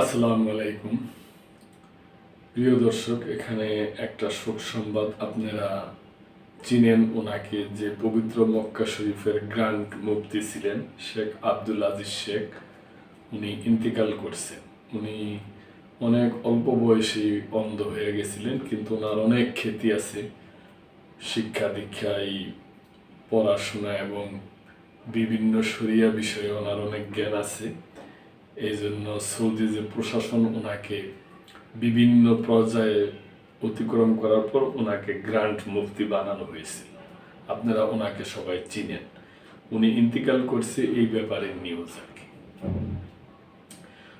আসসালামু আলাইকুম। প্রিয় দর্শক, এখানে একটা শোক সংবাদ আপনারা চিনেন। ওনাকে যে পবিত্র মক্কা শরীফের গ্র্যান্ড মুফতি ছিলেন, শেখ আব্দুল আজিজ শেখ, উনি ইন্তিকাল করছেন। উনি অনেক অল্প বয়সে অন্ধ হয়ে গেছিলেন, কিন্তু ওনার অনেক খ্যাতি আছে। শিক্ষা দীক্ষায়, পড়াশোনা এবং বিভিন্ন শরিয়া বিষয়ে ওনার অনেক জ্ঞান আছে। এই জন্য সৌদি যে প্রশাসন ওনাকে বিভিন্ন পর্যায়ে অতিক্রম করার পর ওনাকে গ্র্যান্ড মুফতি বানানো হয়েছে। আপনারা ওনাকে সবাই চিনেন। উনি ইন্তিকাল করছে এই ব্যাপারে নিউজ আর কি।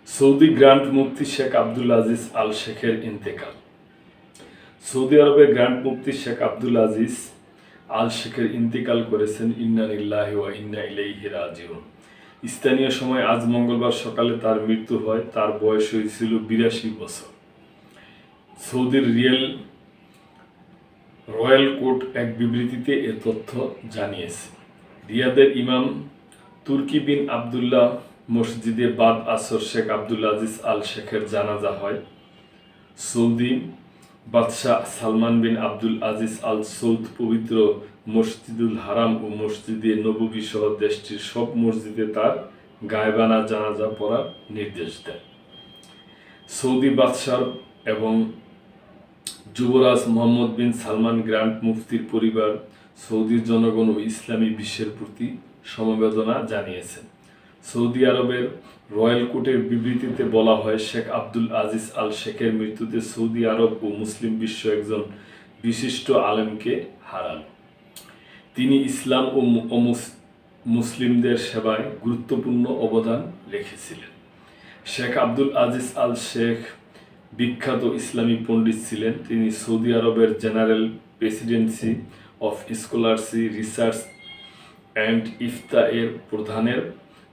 সৌদি গ্রান্ট মুফতি শেখ আব্দুল আজিজ আল শেখের ইন্তেকাল। সৌদি আরবের গ্র্যান্ড মুফতি শেখ আব্দুল আজিজ আল শেখের ইন্তিকাল করেছেন ইন্নানিল্লাহি ওয়া ইন্না ইলাইহি রাজিউন। স্থানীয় সময় আজ মঙ্গলবার সকালে তার মৃত্যু হয়। তার বয়স হয়েছিল বিরাশি বছর। সৌদির রিয়েল রয়্যাল কোর্ট এক বিবৃতিতে এ তথ্য জানিয়েছে। রিয়াদের ইমাম তুর্কি বিন আবদুল্লাহ মসজিদে বাদ আসর শেখ আব্দুল আজিজ আল শেখের জানাজা হয়। সৌদি বাদশাহ সালমান বিন আব্দুল আজিজ আল সৌদ পবিত্র মসজিদুল হারাম ও মসজিদে নববী সহ দেশটির সব মসজিদে তার গায়বানা জানাজা পড়ার নির্দেশ দেন সৌদি বাদশাহ এবং যুবরাজ মোহাম্মদ বিন সালমান গ্র্যান্ড মুফতির পরিবার সৌদির জনগণ ও ইসলামী বিশ্বের প্রতি সমবেদনা জানিয়েছেন। সৌদি আরবের রয়্যাল কোর্টের বিবৃতিতে বলা হয়, শেখ আব্দুল আজিজ আল শেখের মৃত্যুতে সৌদি আরব ও মুসলিম বিশ্ব একজন বিশিষ্ট আলেমকে হারান। তিনি ইসলাম ও মুসলিমদের সেবায় গুরুত্বপূর্ণ অবদান রেখেছিলেন। শেখ আব্দুল আজিজ আল শেখ বিখ্যাত ইসলামী পণ্ডিত ছিলেন। তিনি সৌদি আরবের general presidency of scholarly, research and ইফতা এর প্রধানের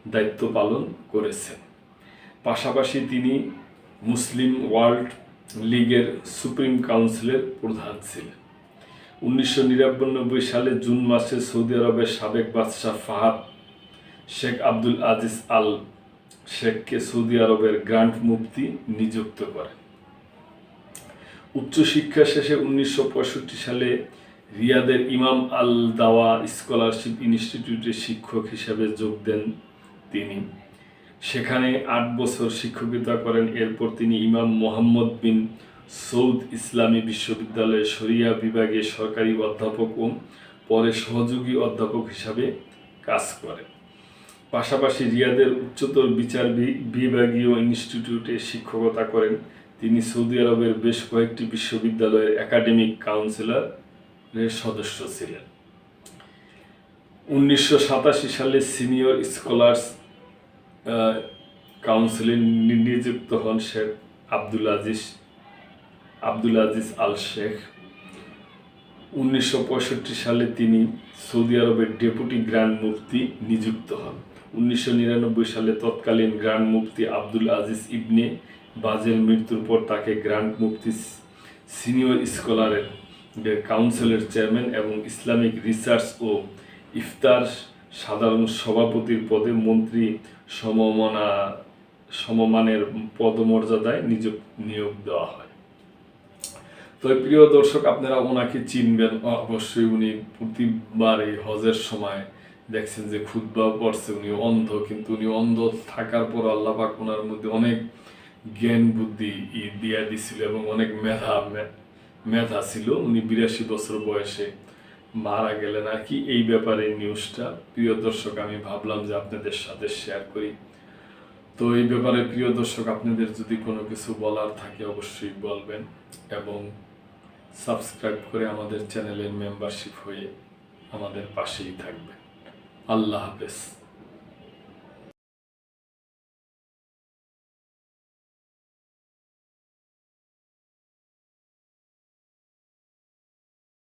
দায়িত্ব পালন করেছেন। পাশাপাশি তিনি মুসলিম ওয়ার্ল্ড লীগের সুপ্রিম কাউন্সিলের প্রধান ছিলেন। উনিশশো নিরানব্বই সালে জুন মাসে সৌদি আরবের সাবেক বাদশাহ ফাহাদ শেখ আব্দুল আজিজ আল শেখকে সৌদি আরবের গ্র্যান্ড মুফতি নিযুক্ত করেন। উচ্চশিক্ষা শেষে উনিশশো পঁয়ষট্টি সালে রিয়াদের ইমাম আল দাওয়া স্কলারশিপ ইনস্টিটিউটে শিক্ষক হিসেবে যোগ দেন তিনি। সেখানে আট বছর শিক্ষকতা করেন। এরপর তিনি ইমাম মোহাম্মদ বিন সৌদ ইসলামী বিশ্ববিদ্যালয়ে শরিয়া বিভাগে সরকারি অধ্যাপক ও পরে সহযোগী অধ্যাপক হিসাবে কাজ করেন। পাশাপাশি রিয়াদের উচ্চতর বিচার বিভাগীয় ইনস্টিটিউটে শিক্ষকতা করেন। তিনি সৌদি আরবের বেশ কয়েকটি বিশ্ববিদ্যালয়ের একাডেমিক কাউন্সিলরের সদস্য ছিলেন। উনিশশো সাতাশি সালে সিনিয়র স্কলার্স কাউন্সিলে নিযুক্ত হন শেখ আব্দুল আজিজ আব্দুল আজিজ আল শেখ। উনিশশো পঁয়ষট্টি সালে তিনি সৌদি আরবের ডেপুটি গ্র্যান্ড মুফতি নিযুক্ত হন। উনিশশো নিরানব্বই সালে তৎকালীন গ্র্যান্ড মুফতি আব্দুল আজিজ ইবনে বাজের মৃত্যুর পর তাকে গ্র্যান্ড মুফতি সিনিয়র স্কলারের কাউন্সিলের চেয়ারম্যান এবং ইসলামিক রিসার্চ ও ইফতার সাধারণ সভাপতির পদে মন্ত্রী সমমনা, সমমানের পদমর্যাদায় নিযোগ নিয়োগ দেওয়া হয়। তো প্রিয় দর্শক, আপনারা ওনাকে চিনবেন। অবশ্যই উনি প্রতিবার এই হজের সময় দেখছেন যে খুদ্া পড়ছে, উনি অন্ধ, কিন্তু উনি অন্ধ থাকার পর আল্লাহ পাক ওনার মধ্যে অনেক জ্ঞান বুদ্ধি দিয়া দিছিল এবং অনেক মেধা মেধা ছিল। উনি বিরাশি বছর বয়সে মারা গেলেন আর কি। এই ব্যাপারে নিউজটা, প্রিয় দর্শক, আমি ভাবলাম যে আপনাদের সাথে শেয়ার করি। তো এই ব্যাপারে, প্রিয় দর্শক, আপনাদের যদি কোনো কিছু বলার থাকে, অবশ্যই বলবেন এবং সাবস্ক্রাইব করে আমাদের চ্যানেলের মেম্বারশিপ হয়ে আমাদের পাশেই থাকবেন। আল্লাহ হাফেজ।